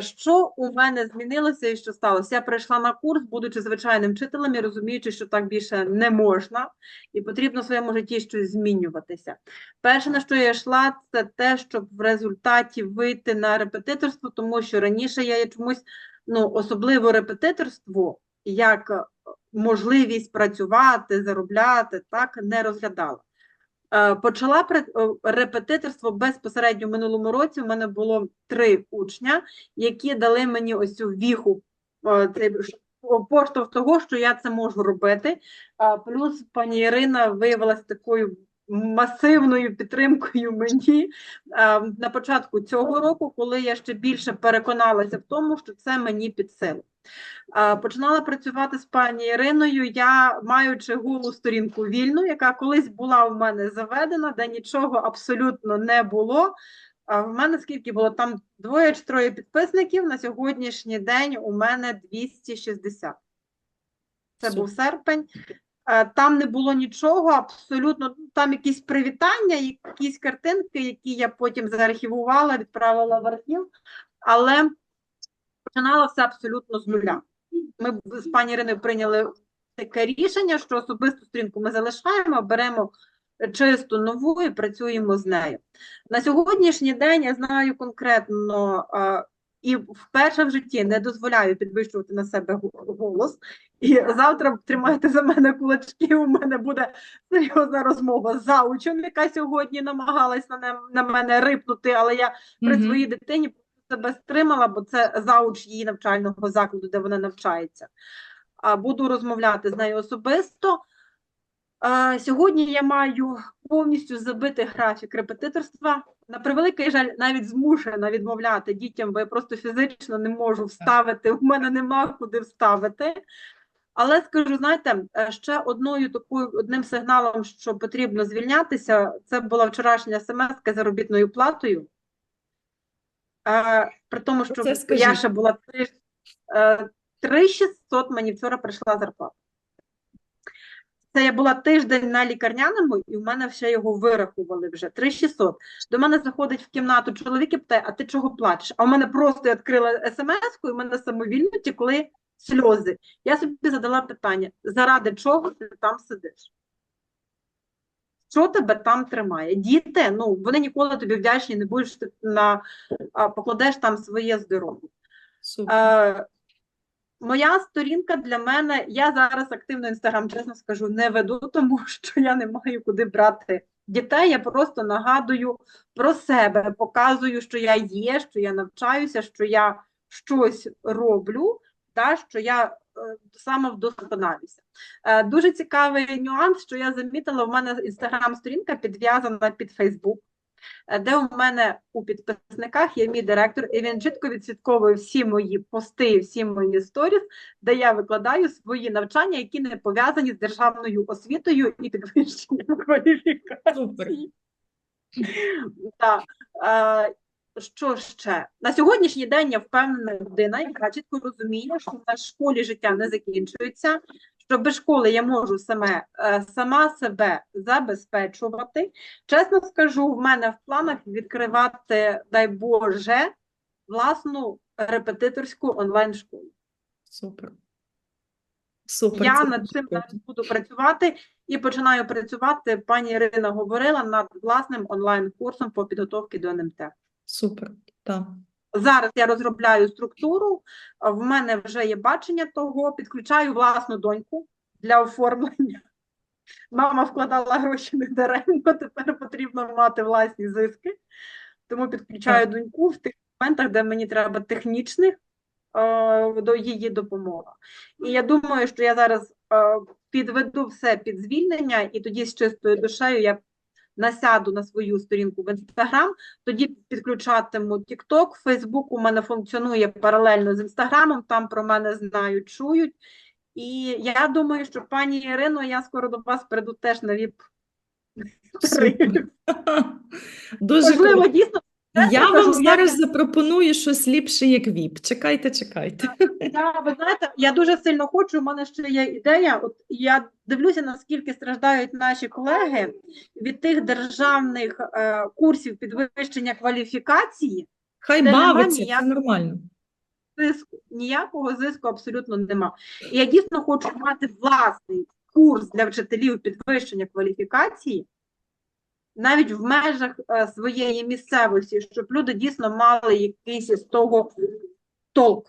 Що у мене змінилося і що сталося? Я прийшла на курс, будучи звичайним вчителем і розуміючи, що так більше не можна, і потрібно в своєму житті щось змінюватися. Перше, на що я йшла, це те, щоб в результаті вийти на репетиторство, тому що раніше я чомусь, ну, особливо репетиторство, як е, можливість працювати, заробляти, так не розглядала. Е, Почала е, репетиторство безпосередньо в минулому році. У мене було три учня, які дали мені ось цю віху, е, цей поштовх того, що я це можу робити. Плюс пані Ірина виявилася такою масивною підтримкою мені е, на початку цього року, коли я ще більше переконалася в тому, що це мені під силу. Е, Починала працювати з пані Іриною, я маючи голу сторінку вільну, яка колись була в мене заведена, де нічого абсолютно не було. А в мене скільки було там двоє чи троє підписників. На сьогоднішній день у мене 260. Це був серпень. Е, Там не було нічого, абсолютно. ну, Там якісь привітання, якісь картинки, які я потім заархівувала, відправила в архів, але починала все абсолютно з нуля. Ми з пані Іриною прийняли таке рішення, що особисту сторінку ми залишаємо, беремо чисту нову і працюємо з нею. На сьогоднішній день я знаю конкретно е, і вперше в житті не дозволяю підвищувати на себе голос. І завтра тримайте за мене кулачки. У мене буде серйозна розмова з заучем, яка сьогодні намагалась на, не- на мене рипнути, але я при своїй дитині себе стримала, бо це зауч її навчального закладу, де вона навчається. А буду розмовляти з нею особисто. Сьогодні я маю повністю забитий графік репетиторства. На превеликий жаль, навіть змушена відмовляти дітям, бо я просто фізично не можу вставити. У мене нема куди вставити. Але скажу, знаєте, е, ще одною такою одним сигналом, що потрібно звільнятися, це була вчорашня смс заробітною платою. Е, При тому, що я ще була три- е, 3600 мені вчора прийшла зарплата. Це я була тиждень на лікарняному, і в мене ще його вирахували вже 3600. До мене заходить в кімнату чоловік і питає, а ти чого плачеш? А у мене просто я відкрила смс-ку, і в мене самовільно тікли сльози. Я собі задала питання: заради чого ти там сидиш? Що тебе там тримає? Діти, ну вони ніколи тобі вдячні, не будеш ти на покладеш там своє здоров'я. Е, моя сторінка для мене, я зараз активно інстаграм, чесно скажу, не веду, тому що я не маю куди брати дітей. Я просто нагадую про себе, показую, що я є, що я навчаюся, що я щось роблю, та, що я е, самовдосконалюся. Е, дуже цікавий нюанс, що я замітила, в мене інстаграм-сторінка підв'язана під Фейсбук де у мене у підписниках є мій директор, і він чітко відслідковує всі мої пости, всі мої сторіс, де я викладаю свої навчання, які не пов'язані з державною освітою і підвищенням кваліфікації. Е, що ще? На сьогоднішній день я впевнена людина, яка чітко розуміє, що на школі життя не закінчується, що без школи я можу саме, е, сама себе забезпечувати. Чесно скажу, в мене в планах відкривати, дай Боже, власну репетиторську онлайн-школу. Супер. Супер. Я над цим буду працювати і починаю працювати. Пані Ірина говорила над власним онлайн-курсом по підготовці до НМТ. Супер. Так. Зараз я розробляю структуру, в мене вже є бачення того, підключаю власну доньку для оформлення. Мама вкладала гроші не даремно, тепер потрібно мати власні зиски. Тому підключаю доньку в тих моментах, де мені треба технічних е, до її допомоги. І я думаю, що я зараз е, підведу все під звільнення, і тоді з чистою душею я насяду на свою сторінку в Інстаграм, тоді підключатиму TikTok, Facebook у мене функціонує паралельно з Інстаграмом, там про мене знають, чують. І я думаю, що пані Ірино, я скоро до вас прийду теж на ВІП. Дуже Можливо, круто. дійсно. Я вам кажу, я- зараз запропоную щось ліпше, як ВІП. Чекайте, чекайте. Я, ви знаєте, я дуже сильно хочу, у мене ще є ідея. От я дивлюся, наскільки страждають наші колеги від тих державних е, курсів підвищення кваліфікації, Хай бавиться, це нормально. зиску, ніякого зиску абсолютно нема. І я дійсно хочу мати власний курс для вчителів підвищення кваліфікації, навіть в межах е, своєї місцевості, щоб люди дійсно мали якийсь з того толк.